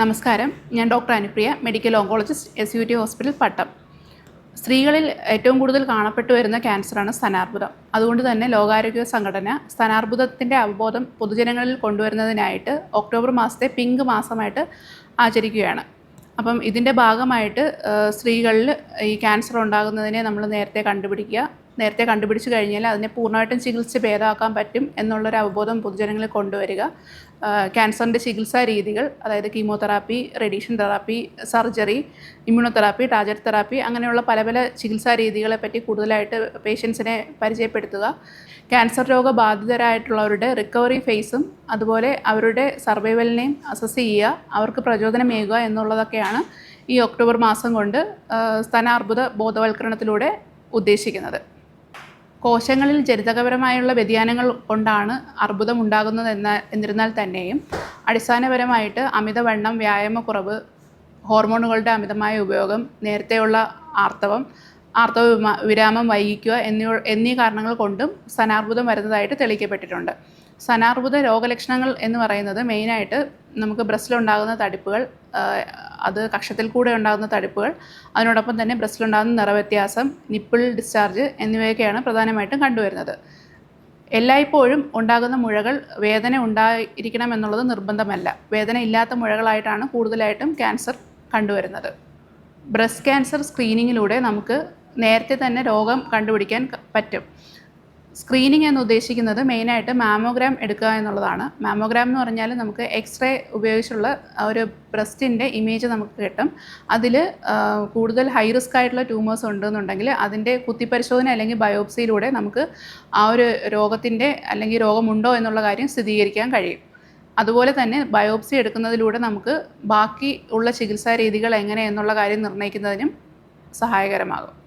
നമസ്കാരം. ഞാൻ doctor Anupriya medical oncologist S U T hospital Pattom. സ്ത്രീകളിൽ ഏറ്റവും കൂടുതൽ കാണപ്പെട്ടു വരുന്ന ക്യാൻസറാണ് സ്തനാർബുദം അതുകൊണ്ട് തന്നെ ലോകാരോഗ്യ സംഘടന സ്തനാർബുദത്തിന്റെ അവബോധം പൊതുജനങ്ങളിൽ കൊണ്ടുവരുന്നതിനായിട്ട് ഒക്ടോബർ മാസത്തെ പിങ്ക് മാസമായിട്ട് ആചരിക്കുകയാണ്. അപ്പം ഇതിന്റെ ഭാഗമായിട്ട് സ്ത്രീകളിൽ ഈ ക്യാൻസർ ഉണ്ടാകുന്നതിനെ നമ്മൾ നേരത്തെ കണ്ടുപിടിക്കുക. നേരത്തെ കണ്ടുപിടിച്ച് കഴിഞ്ഞാൽ അതിനെ പൂർണമായിട്ടും ചികിത്സ ഭേദമാക്കാൻ പറ്റും എന്നുള്ളൊരു അവബോധം പൊതുജനങ്ങളിൽ കൊണ്ടുവരിക. ക്യാൻസറിന്റെ ചികിത്സാ രീതികൾ അതായത് chemotherapy radiation therapy surgery immunotherapy target therapy അങ്ങനെയുള്ള പല പല ചികിത്സാ രീതികളെ പറ്റി കൂടുതലായിട്ട് പേഷ്യൻസിനെ പരിചയപ്പെടുത്തുക. ക്യാൻസർ രോഗബാധിതരായിട്ടുള്ളവരുടെ റിക്കവറി ഫേസും അതുപോലെ അവരുടെ സർവൈവലിനെയും അസസ് ചെയ്യുക അവർക്ക് പ്രചോദനമേകുക എന്നുള്ളതൊക്കെയാണ് ഈ ഒക്ടോബർ മാസം കൊണ്ട് സ്ഥാനാർബുദ ബോധവൽക്കരണത്തിലൂടെ ഉദ്ദേശിക്കുന്നത്. കോശങ്ങളിൽ ജനിതകപരമായുള്ള വ്യതിയാനങ്ങൾ കൊണ്ടാണ് അർബുദം ഉണ്ടാകുന്നത് എന്ന എന്നിരുന്നാൽ തന്നെയും അടിസ്ഥാനപരമായിട്ട് അമിതവണ്ണം വ്യായാമക്കുറവ് ഹോർമോണുകളുടെ അമിതമായ ഉപയോഗം നേരത്തെയുള്ള ആർത്തവം ആർത്തവ വിരാമം വൈകിക്കുക എന്നീ എന്നീ കാരണങ്ങൾ കൊണ്ടും സ്തനാർബുദം വരുന്നതായിട്ട് തെളിയിക്കപ്പെട്ടിട്ടുണ്ട്. സ്തനാർബുദ രോഗലക്ഷണങ്ങൾ എന്ന് പറയുന്നത് മെയിനായിട്ട് നമുക്ക് ബ്രസ്റ്റിലുണ്ടാകുന്ന തടിപ്പുകൾ അത് കക്ഷത്തിൽ കൂടെ ഉണ്ടാകുന്ന തടിപ്പുകൾ അതിനോടൊപ്പം തന്നെ ബ്രസ്റ്റിലുണ്ടാകുന്ന നിറവ്യത്യാസം നിപ്പിൾ ഡിസ്ചാർജ് എന്നിവയൊക്കെയാണ് പ്രധാനമായിട്ടും കണ്ടുവരുന്നത്. എല്ലായ്പ്പോഴും ഉണ്ടാകുന്ന മുഴകൾ വേദന ഉണ്ടായിരിക്കണം എന്നുള്ളത് നിർബന്ധമല്ല. വേദന ഇല്ലാത്ത മുഴകളായിട്ടാണ് കൂടുതലായിട്ടും ക്യാൻസർ കണ്ടുവരുന്നത്. ബ്രസ്റ്റ് ക്യാൻസർ സ്ക്രീനിങ്ങിലൂടെ നമുക്ക് നേരത്തെ തന്നെ രോഗം കണ്ടുപിടിക്കാൻ പറ്റും. സ്ക്രീനിങ് എന്ന് ഉദ്ദേശിക്കുന്നത് മെയിനായിട്ട് മാമോഗ്രാം എടുക്കുക എന്നുള്ളതാണ്. മാമോഗ്രാം എന്ന് പറഞ്ഞാൽ നമുക്ക് എക്സ്റേ ഉപയോഗിച്ചുള്ള ഒരു ബ്രസ്റ്റിന്റെ ഇമേജ് നമുക്ക് കിട്ടും. അതിൽ കൂടുതൽ ഹൈ റിസ്ക് ആയിട്ടുള്ള ട്യൂമേഴ്സ് ഉണ്ടെന്നുണ്ടെങ്കിൽ അതിന്റെ കുത്തിപ്പരിശോധന അല്ലെങ്കിൽ ബയോപ്സിയിലൂടെ നമുക്ക് ആ ഒരു രോഗത്തിന്റെ അല്ലെങ്കിൽ രോഗമുണ്ടോ എന്നുള്ള കാര്യം സ്ഥിരീകരിക്കാൻ കഴിയും. അതുപോലെ തന്നെ ബയോപ്സി എടുക്കുന്നതിലൂടെ നമുക്ക് ബാക്കി ഉള്ള ചികിത്സാ രീതികൾ എങ്ങനെ എന്നുള്ള കാര്യം നിർണയിക്കുന്നതിനും സഹായകരമാകും.